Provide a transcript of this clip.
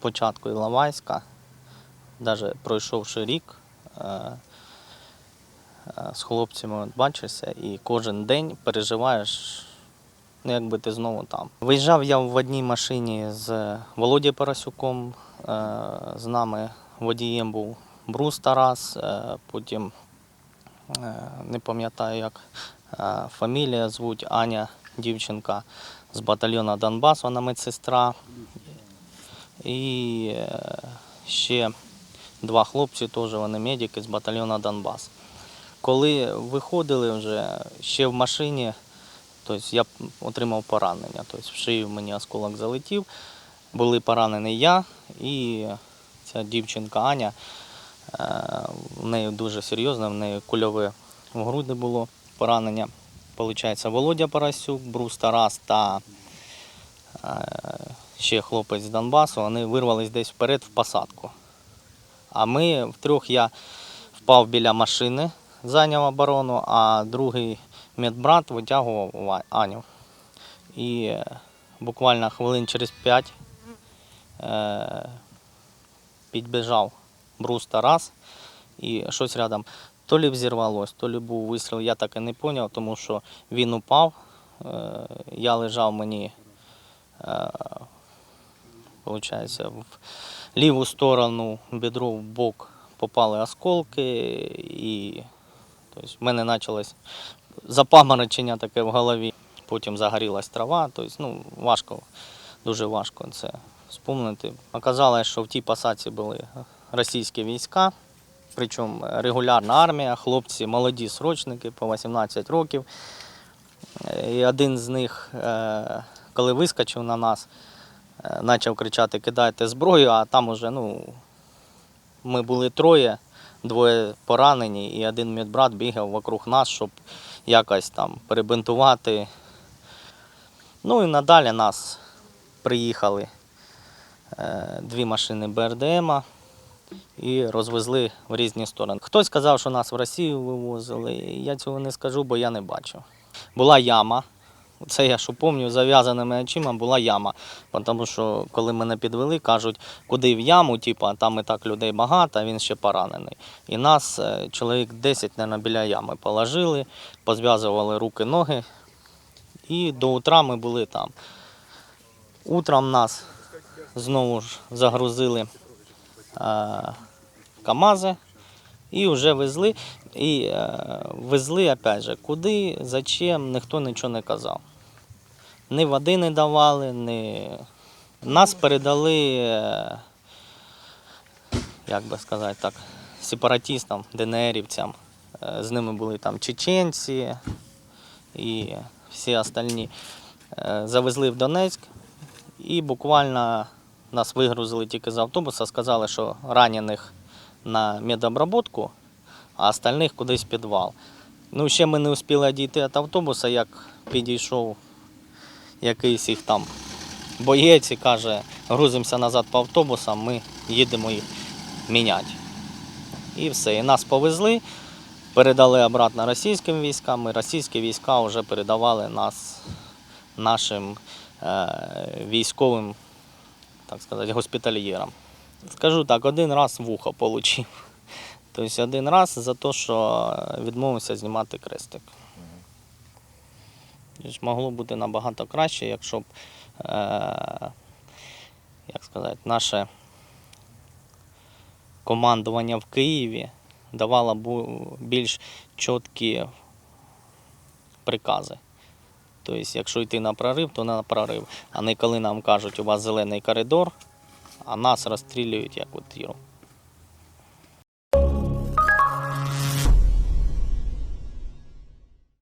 спочатку Іловайська, навіть пройшовши рік, е, е, з хлопцями бачишся і кожен день переживаєш, ну, якби ти знову там. Виїжджав я в одній машині з Володією Парасюком, е, з нами водієм був Брус Тарас, потім не пам'ятаю, як фамілія звуть Аня, дівчинка з батальйону Донбас, вона медсестра. І е, ще два хлопці, теж вони медики з батальйону Донбас. Коли виходили вже ще в машині, тобто я отримав поранення. Тобто в шию мені осколок залетів. Були поранений я і ця дівчинка Аня. Е, В неї дуже серйозно, в неї кульове в груди було поранення. Получається, Володя Парасюк, Брус Тарас та е, ще хлопець з Донбасу, вони вирвались десь вперед в посадку. А ми втрьох я впав біля машини, зайняв оборону, а другий медбрат витягував Ва- Аню. І е, буквально хвилин через п'ять е, підбіжав Брус Тарас і щось рядом. То лі взірвалось, то лі був вистріл, я так і не зрозумів, тому що він упав, е, я лежав мені, виходить, в ліву сторону, бедро в бок попали осколки, і тобто, в мене почалось запаморочення таке в голові. Потім загорілась трава, тобто, ну, важко, дуже важко це вспомнити. Оказалось, що в тій посадці були російські війська, причому регулярна армія, хлопці молоді срочники по 18 років. Е, І один з них, е, коли вискочив на нас, почав кричати Кидайте зброю, а там уже ну, ми були троє, двоє поранені, і один медбрат бігав вокруг нас, щоб якось там перебинтувати. Ну і надалі нас приїхали е, дві машини БРДМа і розвезли в різні сторони. Хтось сказав, що нас в Росію вивозили. Я цього не скажу, бо я не бачив. Була яма. Це я що пам'ятаю, зав'язаними очима була яма. Тому що коли мене підвели, кажуть, куди в яму, типу, там і так людей багато, він ще поранений. І нас е, чоловік 10, мабуть, біля ями положили, позв'язували руки, ноги. І до утра ми були там. Утром нас знову ж загрузили е, КАМАЗи і вже везли. І е, везли, опять же, куди, зачем, ніхто нічого не казав. Ні води не давали, ні. Нас передали, е, як би сказати так, сепаратистам, ДНРівцям. Е, З ними були там чеченці і всі остальні. Е, Завезли в Донецьк і буквально нас вигрузили тільки з автобуса, сказали, що ранених на медобработку, а остальних кудись в підвал. Ну, ще ми не встигли дійти від автобуса, як підійшов якийсь їх там боєць і каже, грузимося назад по автобусам, ми їдемо їх міняти. І все. І нас повезли, передали обратно російським військам, і російські війська вже передавали нас нашим е, військовим, так сказати, госпітальєрам. Скажу так, один раз вухо отримав. Тобто один раз за те, що відмовився знімати крестик. Могло бути набагато краще, якщо б, е, як сказати, наше командування в Києві давало бу- більш чіткі прикази. Тобто, якщо йти на прорив, то на прорив. А не коли нам кажуть, у вас зелений коридор, а нас розстрілюють як у тіру.